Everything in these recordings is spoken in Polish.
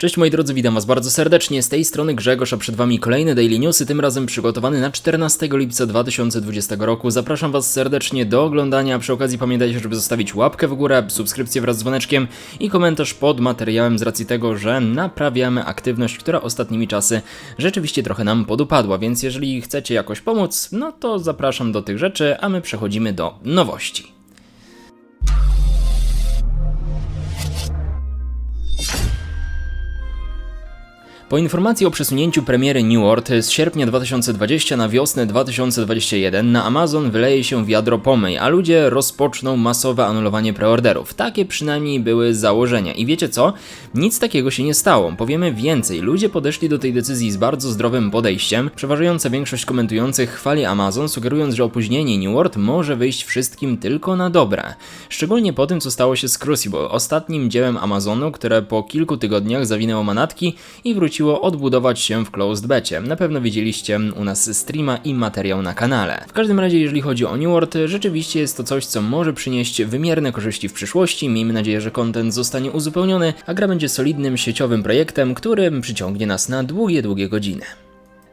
Cześć moi drodzy, witam was bardzo serdecznie. Z tej strony Grzegorz, a przed wami kolejne Daily Newsy, tym razem przygotowany na 14 lipca 2020 roku. Zapraszam was serdecznie do oglądania. Przy okazji pamiętajcie, żeby zostawić łapkę w górę, subskrypcję wraz z dzwoneczkiem i komentarz pod materiałem z racji tego, że naprawiamy aktywność, która ostatnimi czasy rzeczywiście trochę nam podupadła, więc jeżeli chcecie jakoś pomóc, no to zapraszam do tych rzeczy, a my przechodzimy do nowości. Po informacji o przesunięciu premiery New World z sierpnia 2020 na wiosnę 2021 na Amazon wyleje się wiadro pomyj, a ludzie rozpoczną masowe anulowanie preorderów. Takie przynajmniej były założenia. I wiecie co? Nic takiego się nie stało. Powiemy więcej. Ludzie podeszli do tej decyzji z bardzo zdrowym podejściem. Przeważająca większość komentujących chwali Amazon, sugerując, że opóźnienie New World może wyjść wszystkim tylko na dobre. Szczególnie po tym, co stało się z Crucible, ostatnim dziełem Amazonu, które po kilku tygodniach zawinęło manatki i wróciło odbudować się w closed becie. Na pewno widzieliście u nas streama i materiał na kanale. W każdym razie, jeżeli chodzi o New World, rzeczywiście jest to coś, co może przynieść wymierne korzyści w przyszłości. Miejmy nadzieję, że content zostanie uzupełniony, a gra będzie solidnym sieciowym projektem, który przyciągnie nas na długie, długie godziny.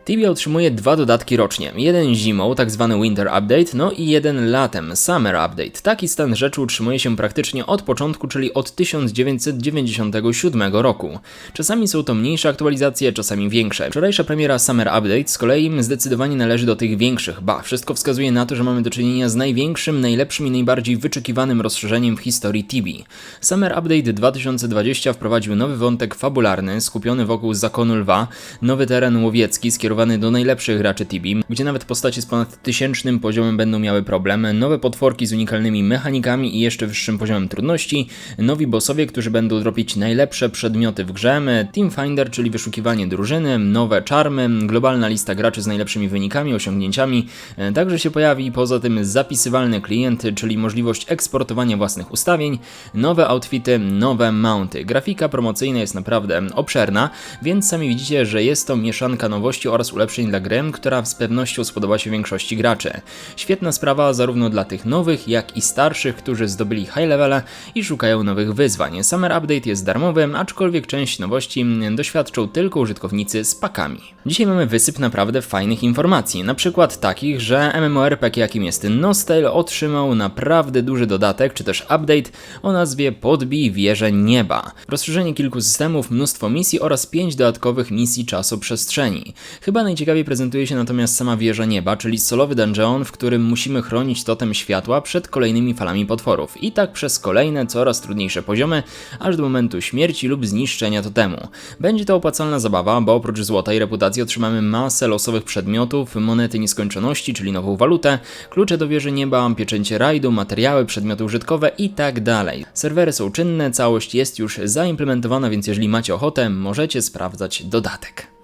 Tibia otrzymuje dwa dodatki rocznie. Jeden zimą, tak zwany Winter Update, no i jeden latem, Summer Update. Taki stan rzeczy utrzymuje się praktycznie od początku, czyli od 1997 roku. Czasami są to mniejsze aktualizacje, czasami większe. Wczorajsza premiera Summer Update z kolei zdecydowanie należy do tych większych, ba, wszystko wskazuje na to, że mamy do czynienia z największym, najlepszym i najbardziej wyczekiwanym rozszerzeniem w historii Tibi. Summer Update 2020 wprowadził nowy wątek fabularny, skupiony wokół zakonu lwa, nowy teren łowiecki skierowany do najlepszych graczy Tibi, gdzie nawet postacie z ponad tysięcznym poziomem będą miały problemy, nowe potworki z unikalnymi mechanikami i jeszcze wyższym poziomem trudności, nowi bossowie, którzy będą dropić najlepsze przedmioty w grze, Team Finder, czyli wyszukiwanie drużyny, nowe czarmy, globalna lista graczy z najlepszymi wynikami, osiągnięciami, także się pojawi. Poza tym zapisywalny klient, czyli możliwość eksportowania własnych ustawień, nowe outfity, nowe mounty. Grafika promocyjna jest naprawdę obszerna, więc sami widzicie, że jest to mieszanka nowości oraz oraz ulepszeń dla gry, która z pewnością spodoba się większości graczy. Świetna sprawa zarówno dla tych nowych, jak i starszych, którzy zdobyli high levele i szukają nowych wyzwań. Summer Update jest darmowy, aczkolwiek część nowości doświadczą tylko użytkownicy z pakami. Dzisiaj mamy wysyp naprawdę fajnych informacji, na przykład takich, że MMORPG jakim jest Nostale otrzymał naprawdę duży dodatek, czy też update o nazwie Podbij wieżę nieba. Rozszerzenie kilku systemów, mnóstwo misji oraz pięć dodatkowych misji czasoprzestrzeni. Chyba najciekawiej prezentuje się natomiast sama wieża nieba, czyli solowy dungeon, w którym musimy chronić totem światła przed kolejnymi falami potworów. I tak przez kolejne, coraz trudniejsze poziomy, aż do momentu śmierci lub zniszczenia totemu. Będzie to opłacalna zabawa, bo oprócz złota i reputacji otrzymamy masę losowych przedmiotów, monety nieskończoności, czyli nową walutę, klucze do wieży nieba, pieczęcie rajdu, materiały, przedmioty użytkowe i tak dalej. Serwery są czynne, całość jest już zaimplementowana, więc jeżeli macie ochotę, możecie sprawdzać dodatek.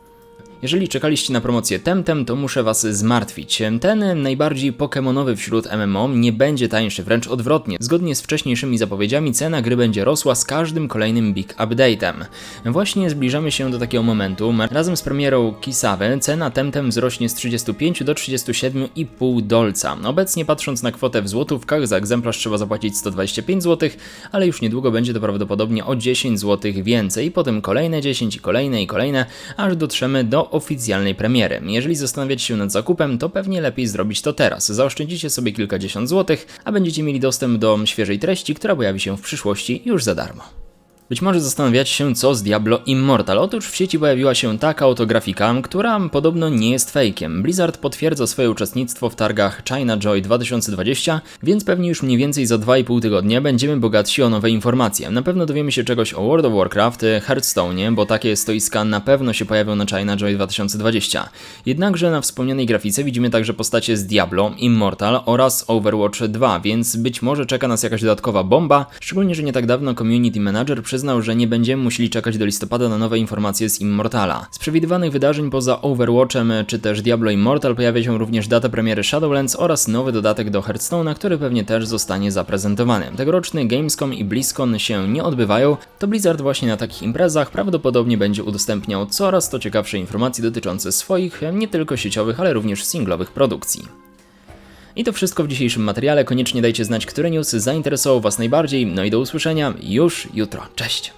Jeżeli czekaliście na promocję Temtem, to muszę Was zmartwić. Ten najbardziej pokemonowy wśród MMO nie będzie tańszy, wręcz odwrotnie. Zgodnie z wcześniejszymi zapowiedziami cena gry będzie rosła z każdym kolejnym big update'em. Właśnie zbliżamy się do takiego momentu. Razem z premierą Kisawy cena Temtem wzrośnie z 35 do 37,5 dolca. Obecnie patrząc na kwotę w złotówkach, za egzemplarz trzeba zapłacić 125 zł, ale już niedługo będzie to prawdopodobnie o 10 zł więcej, potem kolejne 10 i kolejne i kolejne, aż dotrzemy do oficjalnej premiery. Jeżeli zastanawiacie się nad zakupem, to pewnie lepiej zrobić to teraz. Zaoszczędzicie sobie kilkadziesiąt złotych, a będziecie mieli dostęp do świeżej treści, która pojawi się w przyszłości już za darmo. Być może zastanawiacie się, co z Diablo Immortal. Otóż w sieci pojawiła się taka autografika, która podobno nie jest fejkiem. Blizzard potwierdza swoje uczestnictwo w targach China Joy 2020, więc pewnie już mniej więcej za 2,5 tygodnia będziemy bogatsi o nowe informacje. Na pewno dowiemy się czegoś o World of Warcraft, Hearthstone, bo takie stoiska na pewno się pojawią na China Joy 2020. Jednakże na wspomnianej grafice widzimy także postacie z Diablo, Immortal oraz Overwatch 2, więc być może czeka nas jakaś dodatkowa bomba, szczególnie, że nie tak dawno Community Manager przyznał przyznał, że nie będziemy musieli czekać do listopada na nowe informacje z Immortala. Z przewidywanych wydarzeń poza Overwatchem czy też Diablo Immortal pojawia się również data premiery Shadowlands oraz nowy dodatek do Hearthstone'a, który pewnie też zostanie zaprezentowany. Tegoroczny Gamescom i BlizzCon się nie odbywają, to Blizzard właśnie na takich imprezach prawdopodobnie będzie udostępniał coraz to ciekawsze informacje dotyczące swoich, nie tylko sieciowych, ale również singlowych produkcji. I to wszystko w dzisiejszym materiale. Koniecznie dajcie znać, który news zainteresował Was najbardziej. No i do usłyszenia już jutro. Cześć!